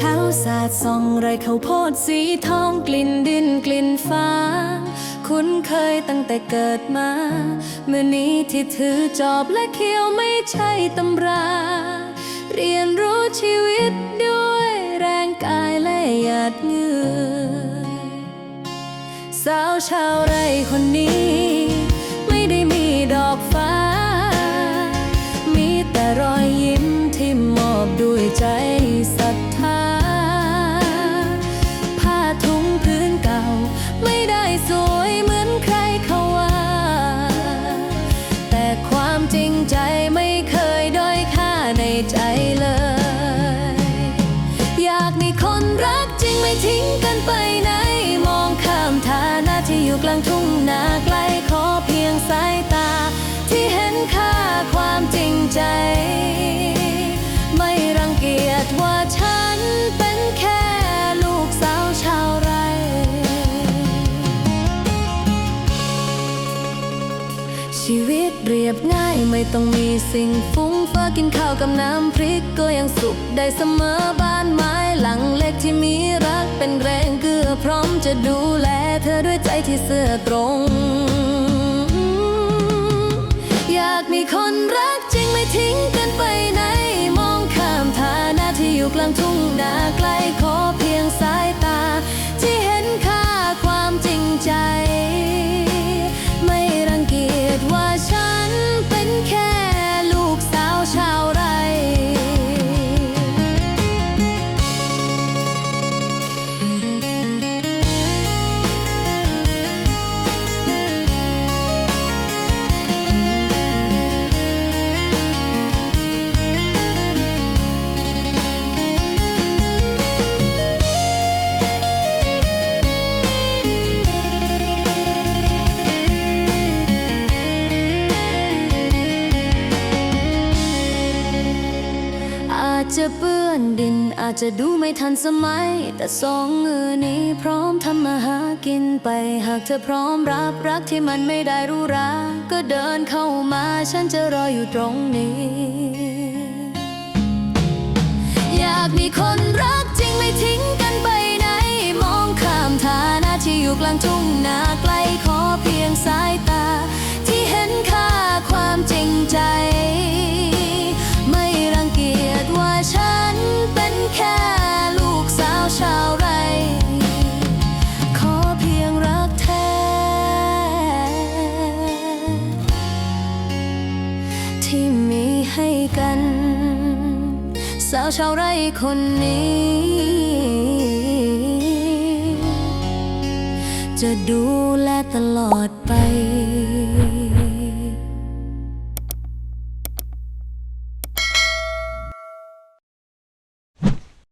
ข้าวโพดสีทองกลิ่นดินกลิ่นฟ้า คุ้นเคยตั้งแต่เกิดมาเมื่อนี้ที่ถือจอบและเขียวไม่ใช่ตำรา เรียนรู้ชีวิตด้วยแรงกายและหยาดเหงื่อสาวชาวไร่คนนี้ ไม่ได้มีดอกฟ้า มีแต่รอยยิ้มที่มอบด้วยใจ ใจเลย อยากมีคนรักจริงไม่ทิ้งกันไปไหน มองข้ามฐานะที่อยู่กลางทุ่งนาไกลขอเพียงสายตา ที่เห็นค่าความจริงใจ ไม่รังเกียจว่าฉันเป็นแค่ลูกสาวชาวไร่ ชีวิตเรียบง่าย ไม่ต้องมีสิ่งฟุ้งเฟ้อกินข้าวกับน้ำพริกก็ยังสุขได้เสมอบ้านไม้หลังเล็กที่มีรักเป็นแรงเกื้อพร้อมจะดูแลเธอด้วยใจที่เสื่อตรง อาจจะเปื้อนดินอาจจะดูไม่ทันสมัย แต่สองมือนี้พร้อมทำมาหากินไป หากเธอพร้อมรับรักที่มันไม่ได้รู้ราก็เดินเข้ามาฉันจะรออยู่ตรงนี้ อยากมีคนรักจริงไม่ทิ้งกันไปไหน มองข้ามฐานะที่อยู่กลางทุ่งนาไกลขอเพียงสายตา ที่เห็นค่าความจริงใจ ที่มีให้กัน สาวชาวไร่คนนี้ จะดูแลตลอดไป